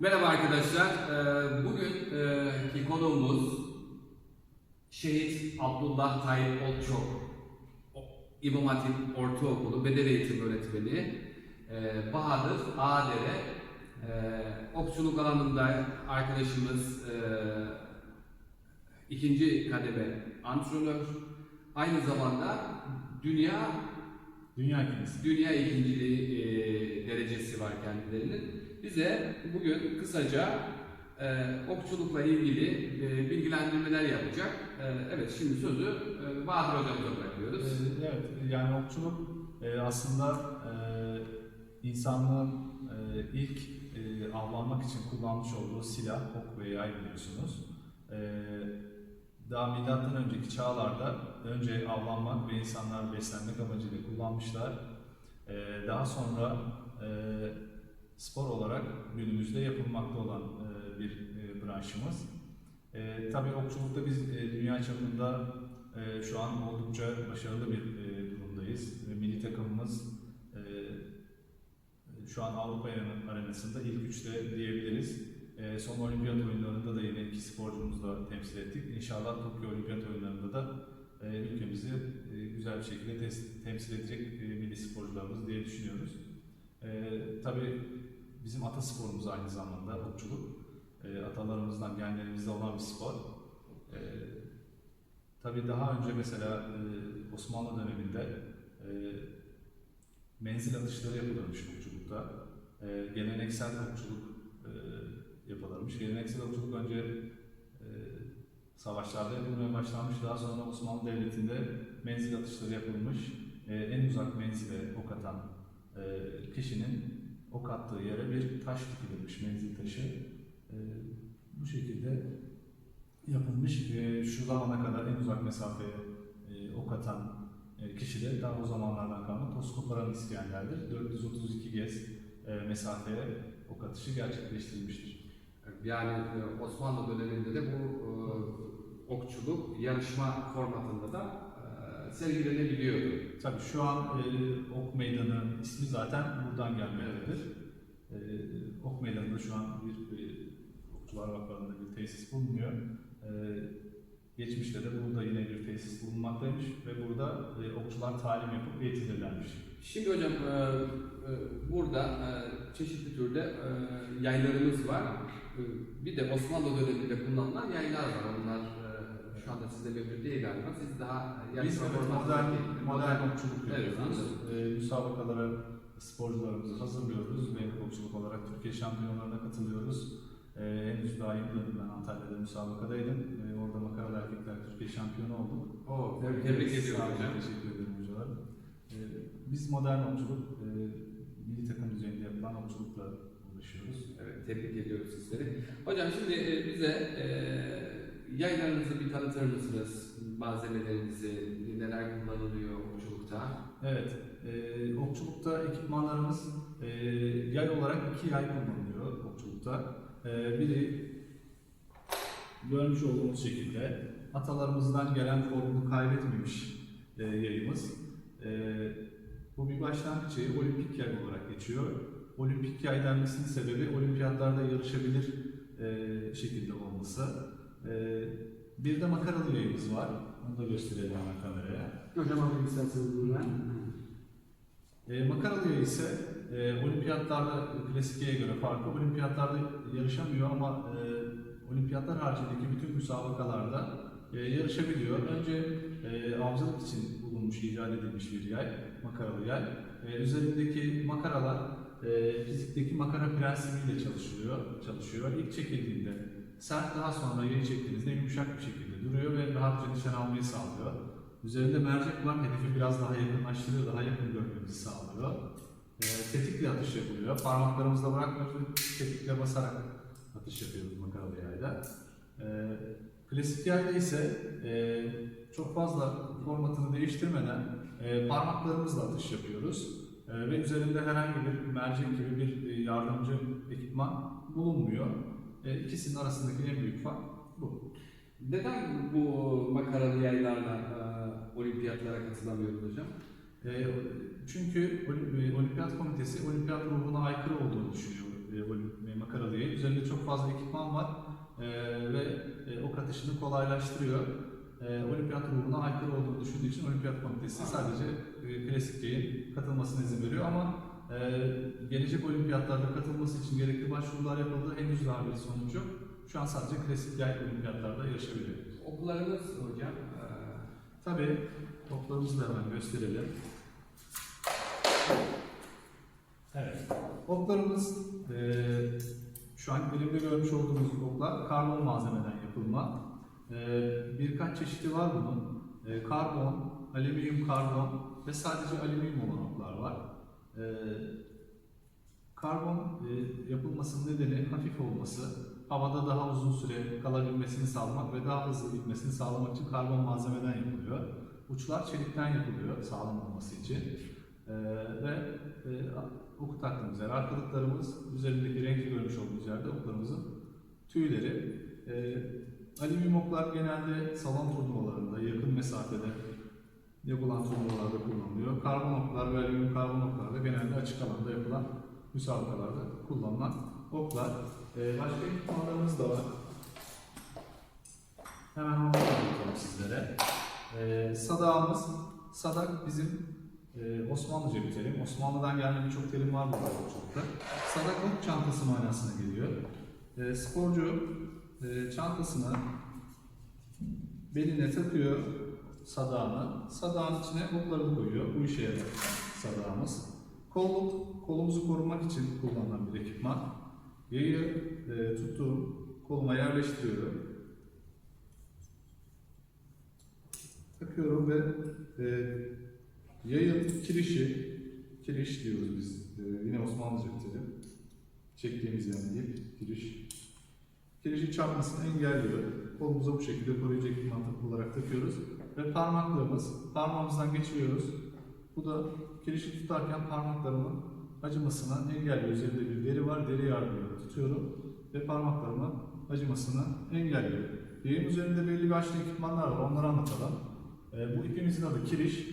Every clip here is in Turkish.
Merhaba arkadaşlar. Ee, Bugünkü konuğumuz Şehit Abdullah Tayyip Olçok İmam Hatip Ortaokulu Beden Eğitim Öğretmeni ee, Bahadır Ağdere ee, okçuluk alanında arkadaşımız ikinci kademe antrenör aynı zamanda dünya Dünya ikincisi. Dünya ikinciliği e, derecesi var kendilerinin. Bize bugün kısaca e, okçulukla ilgili e, bilgilendirmeler yapacak. E, evet şimdi sözü e, Bahadır Hocamıza bırakıyoruz. Ee, Evet, yani okçuluk e, aslında e, insanlığın e, ilk e, avlanmak için kullanmış olduğu silah, ok ve yay biliyorsunuz. E, daha milattan önceki çağlarda önce avlanmak ve insanlar beslenmek amacıyla kullanmışlar. E, daha sonra e, spor olarak günümüzde yapılmakta olan e, bir e, branşımız. E, tabii okçulukta biz dünya çapında şu an oldukça başarılı bir durumdayız. E, milli takımımız şu an Avrupa arena- arenasında ilk üçte diyebiliriz. Son olimpiyat oyunlarında da yine iki sporcumuzla temsil ettik. İnşallah Tokyo olimpiyat oyunlarında da ülkemizi güzel bir şekilde temsil edecek milli sporcularımız diye düşünüyoruz. Tabii bizim atasporumuz aynı zamanda okçuluk. E, atalarımızdan, genlerimizde olan bir spor. E, tabii daha önce mesela e, Osmanlı döneminde e, menzil atışları yapılırmış okçulukta. E, geleneksel okçuluk e, yapılırmış. Geleneksel okçuluk önce e, savaşlarda yapılmaya başlanmış. Daha sonra Osmanlı Devleti'nde menzil atışları yapılmış. E, en uzak menzile ok atan e, kişinin ok attığı yere bir taş dikilirmiş, menzil taşı. E, bu şekilde yapılmış. E, şu zamana kadar en uzak mesafeye e, ok atan e, kişi de daha o zamanlardan kalma Toskoparan İskender'dir. 432 gez e, mesafeye ok atışı gerçekleştirilmiştir. Yani e, Osmanlı döneminde de bu e, okçuluk yarışma formatında da sergilenebiliyordu. Tabii şu an e, ok meydanının ismi zaten buradan gelmektedir. E, ok meydanında şu an bir e, okçular vakfında bir tesis bulunuyor. E, geçmişte de burada yine bir tesis bulunmaktaymış ve burada e, okçular talim yapıp eğitilirlermiş. Şimdi hocam e, e, burada e, çeşitli türde e, yaylarımız var. E, Bir de Osmanlı döneminde kullanılan yaylar var. Onlar şu anda sizde mevcut değil galiba. Siz daha Biz yarışma evet, formatındaki- modern, modern okçuluk Evet, yapıyoruz. anladım. E, müsabakalara sporcularımızı hazırlıyoruz. Mevcut okçuluk olarak Türkiye şampiyonlarına katılıyoruz. E, henüz daha döndüm ben Antalya'da müsabakadaydım. E, orada makaralı erkekler Türkiye şampiyonu olduk. Oo, tebrik, tebrik Evet, ediyorum hocam. Teşekkür ederim hocalar. E, biz modern okçuluk, e, milli takım düzeyinde yapılan okçulukla uğraşıyoruz. Evet, tebrik ediyoruz sizleri. Hocam şimdi e, bize e, yaylarınızı bir tanıtır mısınız? Malzemelerinizi, neler kullanılıyor okçulukta? Evet, e, okçulukta ekipmanlarımız e, yay olarak iki yay kullanılıyor okçulukta. E, biri görmüş olduğunuz şekilde atalarımızdan gelen formunu kaybetmemiş e, yayımız. E, bu bir başlangıç yayı, olimpik yay olarak geçiyor. Olimpik yay denmesinin sebebi olimpiyatlarda yarışabilir e, şekilde olması. E, bir de makaralı yayımız var. Onu da gösterelim hemen kameraya. Hocam alayım isterseniz ben. E, makaralı yay ise e, olimpiyatlarda klasik yaya göre farklı. Olimpiyatlarda yarışamıyor ama e, olimpiyatlar haricindeki bütün müsabakalarda e, yarışabiliyor. Önce e, avcılık için bulunmuş, icat edilmiş bir yay, makaralı yay. E, üzerindeki makaralar e, fizikteki makara prensibiyle çalışılıyor, çalışıyor. İlk çekildiğinde sert, daha sonra yayı çektiğinizde yumuşak bir şekilde duruyor ve rahatça nişan almayı sağlıyor. Üzerinde mercek var, hedefi biraz daha yakınlaştırıyor, daha yakın görmemizi sağlıyor. E, tetikle atış yapılıyor. Parmaklarımızla bırakmıyoruz tetikle basarak atış yapıyoruz makaralı yayda. E, klasik yayda ise e, çok fazla formatını değiştirmeden e, parmaklarımızla atış yapıyoruz. E, ve üzerinde herhangi bir mercek gibi bir e, yardımcı ekipman bulunmuyor. E, ikisinin arasındaki en büyük fark bu. Neden bu makaralı yaylarla e, olimpiyatlara katılamıyoruz hocam? E, çünkü e, Olimpiyat Komitesi olimpiyat ruhuna aykırı olduğunu düşünüyor e, makaralı yayın. Üzerinde fazla ekipman var e, ve e, ok atışını kolaylaştırıyor. E, olimpiyat ruhuna aykırı olduğunu düşündüğü için olimpiyat komitesi sadece e, klasik yayın katılmasına izin veriyor ama gelecek olimpiyatlarda katılması için gerekli başvurular yapıldı. Henüz daha bir sonuç yok. Şu an sadece klasik yay olimpiyatlarda yarışabiliyor. Okullarımız hocam e, Tabii oklarımızı da hemen gösterelim. Evet. Oklarımız eee, şu an elimde görmüş olduğumuz oklar karbon malzemeden yapılma. Eee, birkaç çeşidi var bunun. Eee, karbon, alüminyum karbon ve sadece alüminyum olan oklar var. Eee, karbon eee, yapılmasının nedeni hafif olması, havada daha uzun süre kalabilmesini sağlamak ve daha hızlı gitmesini sağlamak için karbon malzemeden yapılıyor. Uçlar çelikten yapılıyor sağlam olması için. Ee, ve e, oku taktığımız yer, arkalıklarımız, üzerindeki renkli görmüş olduğunuz yerde oklarımızın tüyleri. Ee, alüminyum oklar genelde salon turnuvalarında, yakın mesafede yapılan turnuvalarda kullanılıyor. Karbon oklar ve alüminyum karbon oklar da genelde açık alanda yapılan müsabakalarda kullanılan oklar. Ee, başka ekipmanlarımız da var. Hemen onları anlatalım sizlere. Ee, sadağımız, sadak bizim e, Osmanlıca bir terim. Osmanlı'dan gelme birçok terim var burada çokta. Sadak ok çantası manasına geliyor. Ee, sporcu e, çantasını beline takıyor sadağını. Sadağın içine oklarını koyuyor. Bu işe yarar sadağımız. Kolluk, kolumuzu korumak için kullanılan bir ekipman. Yayı e, tuttuğum koluma yerleştiriyorum. Takıyorum ve e, yayın kirişi, kiriş diyoruz biz. E, yine Osmanlıca bir terim. Çektiğimiz yani ip, kiriş. Kirişin çarpmasını engelliyor. Kolumuza bu şekilde koruyucu ekipman olarak takıyoruz. Ve parmaklarımız, parmağımızdan geçiriyoruz. Bu da kirişi tutarken parmaklarımın acımasını engelliyor. Üzerinde bir deri var, deri yardımıyla tutuyorum ve parmaklarımın acımasını engelliyor. Yayın üzerinde belli başlı ekipmanlar var, onları anlatalım. E, bu ipimizin adı kiriş.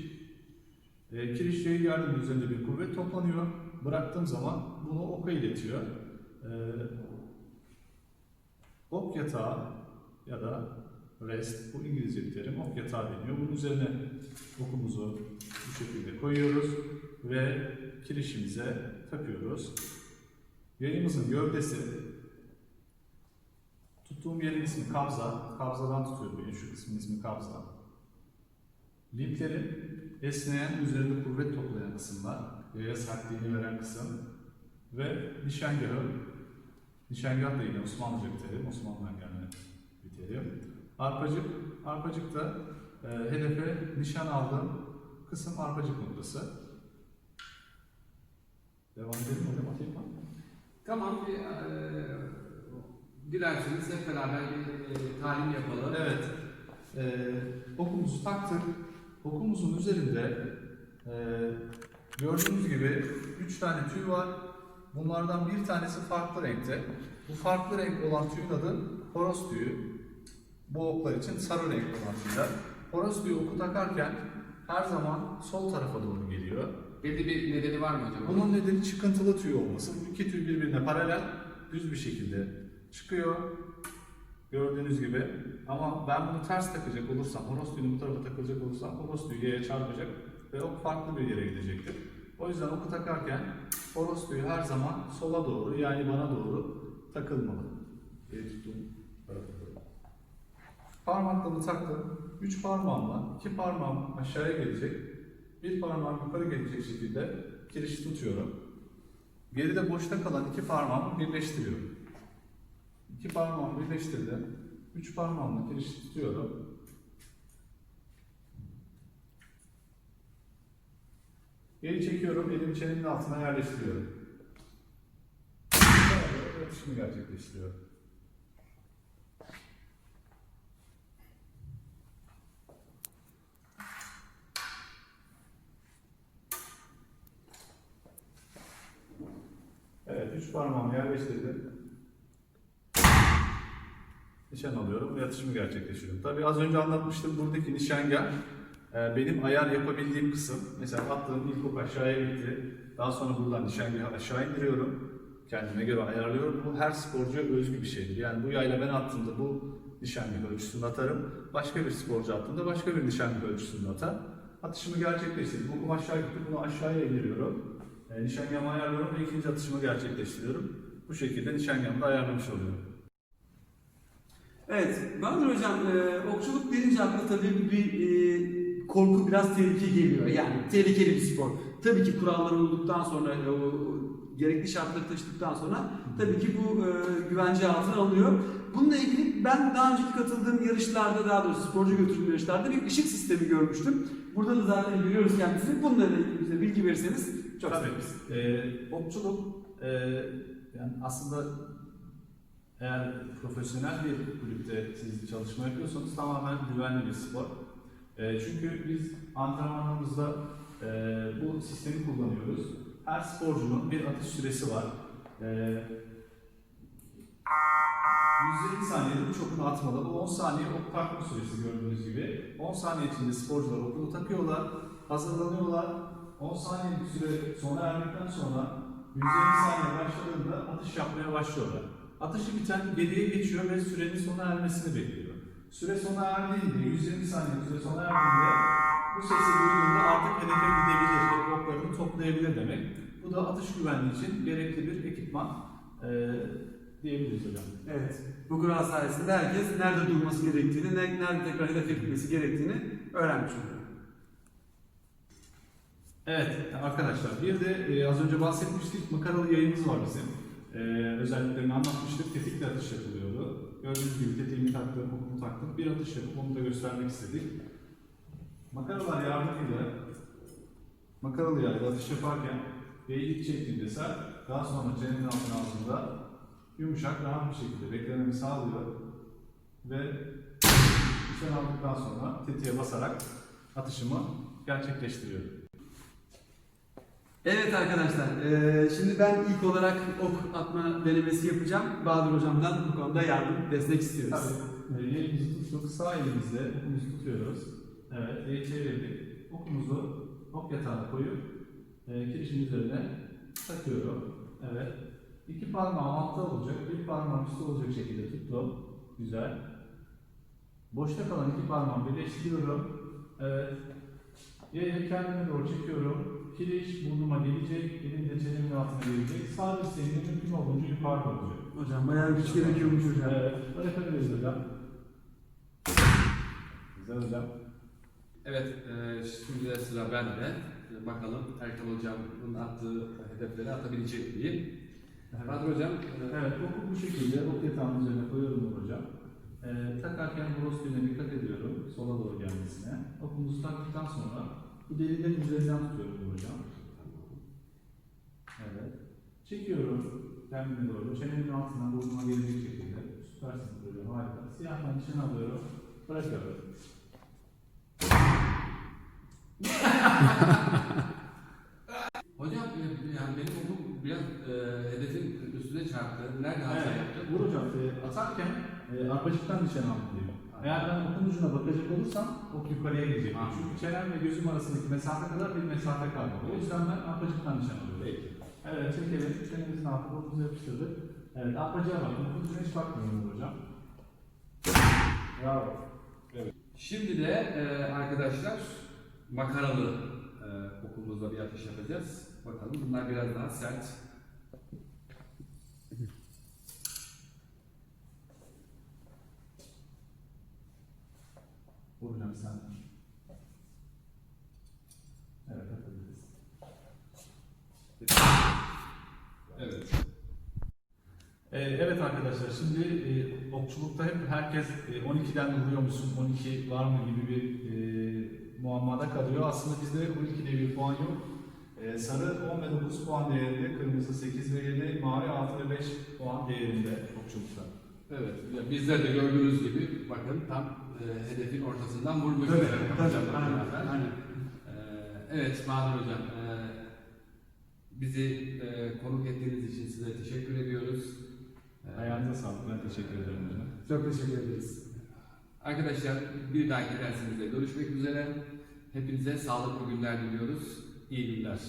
E, kiriş yayı yardımı üzerinde bir kuvvet toplanıyor. Bıraktığım zaman bunu oka iletiyor. E, ok yatağı ya da rest, bu İngilizce bir terim, ok yatağı deniyor. Bunun üzerine okumuzu bu şekilde koyuyoruz ve kirişimize takıyoruz. Yayımızın gövdesi, tuttuğum yerin ismi kabza, kabzadan tutuyorum beni, şu kısmın ismi kabza. Liplerin esneyen, üzerinde kuvvet toplayan kısımlar, yaya sertliğini veren kısım ve nişangahı, nişangah da yine Osmanlıca bir terim, Osmanlı'dan gelme bir terim. Arpacık, arpacık da e, hedefe nişan aldığım kısım arpacık noktası. Devam edelim hocam atayım mı? tamam bir e, dilerseniz hep beraber bir e, talim yapalım. Evet. Ee, okumuzu taktık. Okumuzun üzerinde e, gördüğünüz gibi üç tane tüy var. Bunlardan bir tanesi farklı renkte. Bu farklı renk olan tüyün adı horoz tüyü. Bu oklar için sarı renk tüyler. Horoz tüyü oku takarken her zaman sol tarafa doğru geliyor. Belli bir nedeni var mı hocam? Bunun nedeni çıkıntılı tüy olması. Bu iki tüy birbirine paralel, düz bir şekilde çıkıyor. Gördüğünüz gibi. Ama ben bunu ters takacak olursam, horoz tüyünü bu tarafa takılacak olursam, horoz tüyü yaya çarpacak ve ok farklı bir yere gidecektir. O yüzden oku takarken horoz tüyü her zaman sola doğru yani bana doğru takılmalı. Tarafa doğru. Parmaklarımı taktım. Üç parmağımla iki parmağım aşağıya gelecek. Bir parmağım yukarı gelecek şekilde kirişi tutuyorum. Geride boşta kalan iki parmağımı birleştiriyorum. İki parmağımı birleştirdim. Üç parmağımla kirişi tutuyorum. Geri çekiyorum, elimi çenemin altına yerleştiriyorum. Böyle Atışımı gerçekleştiriyorum. 5 dedim. Nişan alıyorum ve atışımı gerçekleştiriyorum. Tabii az önce anlatmıştım buradaki nişangah e, benim ayar yapabildiğim kısım. Mesela attığım ilk ok aşağıya gitti. Daha sonra buradan nişangahı aşağı indiriyorum. Kendime göre ayarlıyorum. Bu her sporcuya özgü bir şeydir. Yani bu yayla ben attığımda bu nişangah ölçüsünde atarım. Başka bir sporcu attığında başka bir nişangah ölçüsünde atar. Atışımı gerçekleştirdim. Bu aşağı gitti, bunu aşağıya indiriyorum. E, nişangahımı ayarlıyorum ve ikinci atışımı gerçekleştiriyorum. Bu şekilde nişangahımı da ayarlamış oluyorum. Evet, Bahadır Hocam, e, okçuluk denince akla tabii bir e, korku, biraz tehlike geliyor. Yani tehlikeli bir spor. Tabii ki kuralları uyduktan sonra, e, o, gerekli şartları taşıdıktan sonra tabii ki bu e, güvence altına alınıyor. Bununla ilgili ben daha önceki katıldığım yarışlarda, daha doğrusu sporcu götürdüğüm yarışlarda bir ışık sistemi görmüştüm. Burada da zaten görüyoruz kendisini. Bununla ilgili bize bilgi verirseniz çok Tabii. seviniriz. Ee, okçuluk e, yani aslında eğer profesyonel bir kulüpte siz çalışma yapıyorsanız tamamen güvenli bir spor. E, çünkü biz antrenmanlarımızda e, bu sistemi kullanıyoruz. Her sporcunun bir atış süresi var. E, 120 saniyede üç okunu atmalı. Bu 10 saniye ok takma süresi gördüğünüz gibi. 10 saniye içinde sporcular okunu takıyorlar, hazırlanıyorlar. 10 saniyelik süre sona erdikten sonra 120 saniye başladığında atış yapmaya başlıyorlar. Atışı biten geriye geçiyor ve sürenin sona ermesini bekliyor. Süre sona erdiğinde, 120 saniye süre sona erdiğinde bu sesi duyduğunda artık hedefe gidebilir, oklarını toplayabilir demek. Bu da atış güvenliği için gerekli bir ekipman eee diyebiliriz hocam. Evet. Bu kural sayesinde herkes nerede durması gerektiğini, ne- nerede tekrar hedefe gitmesi gerektiğini öğrenmiş oluyor. Evet arkadaşlar bir de e, az önce bahsetmiştik makaralı yayınımız var bizim. E, özelliklerini anlatmıştık. Tetikle atış yapılıyordu. Gördüğünüz gibi tetiğimi taktım, okumu taktım. Bir atış yapıp onu da göstermek istedik. Makaralar yardımıyla makaralı yayla atış yaparken ilk çektiğinde sert, daha sonra çenenin altına altında yumuşak, rahat bir şekilde beklememi sağlıyor ve nişan aldıktan sonra tetiğe basarak atışımı gerçekleştiriyorum. Evet arkadaşlar, eee, şimdi ben ilk olarak ok atma denemesi yapacağım. Bahadır hocamdan bu konuda yardım, destek istiyoruz. Tabii. E, elimizi tuttuk. Sağ elimizle okumuzu tutuyoruz. Evet. El çevirdik. Okumuzu ok yatağına koyup e, kirişin üzerine takıyorum. Evet. İki parmağım altta olacak. Bir parmağım üstte olacak şekilde tuttum. Güzel. Boşta kalan iki parmağımı birleştiriyorum. Evet. Yayı kendime doğru çekiyorum. Kiriş burnuma gelecek. Elim de çenemin altına gelecek. Sağ dirseğim de mümkün olduğunca yukarıda olacak. Hocam bayağı güç gerekiyormuş hocam. Evet, bırakabiliriz hocam. Güzel hocam. Evet, e, şimdi de sıra bende. E, Bakalım Erkan Hocam'ın attığı hedefleri atabilecek miyim? Bahadır Hocam, e, Evet, oku bu şekilde ok yatağının üzerine koyuyorum hocam. Ee, takarken bros düğüne dikkat ediyorum, sola doğru gelmesine. Okumuzu taktıktan sonra bu deliğin üzerinden tutuyorum hocam. Evet. Çekiyorum kendime doğru, çenemin altından burnuma gelecek şekilde. Süpersiniz hocam, harika. Siyahtan nişan alıyorum, bırakıyorum. Hocam e, yani benim okum biraz e, hedefin üstüne çarptı. Nerede hata Evet, yaptım? Vur hocam, e, atarken e, arpacıktan nişan aldım diyor. Eğer ben okun ucuna bakacak olursam ok yukarıya gidecek. Anladım. Çünkü çenem ve gözüm arasındaki mesafe kadar bir mesafe kalmalı. O yüzden ben arpacıktan nişan alıyorum. Peki. Evet, çekelim. Çenemizin altına okumuzu yapıştırdık. Evet, arpacığa bakın. Okun ucuna hiç bakmıyorum hocam. Bravo. Şimdi de e, arkadaşlar makaralı e, okulumuzda bir atış yapacağız. Bakalım bunlar biraz daha sert. Sen. Evet, atabiliriz. Evet. Ee, evet arkadaşlar şimdi e, okçulukta hep herkes e, 12'den vuruyor musun, 12 var mı gibi bir e, muammada kalıyor. Aslında bizde 12'de bir puan yok. E, sarı 10 ve 9 puan değerinde, kırmızı 8 ve 7, mavi 6 ve 5 puan değerinde okçulukta. Evet. Ya bizler de gördüğünüz gibi bakın tam e, hedefin ortasından. Tabii, Erkan tabii, aynen, aynen. E, evet Bahadır Hocam. e, bizi e, konuk ettiğiniz için size teşekkür ediyoruz. E, Ayağınıza sağlık. Ben teşekkür ederim hocam. Çok teşekkür ederiz. Arkadaşlar bir dahaki dersimizde görüşmek üzere. Hepinize sağlıklı günler diliyoruz. İyi günler.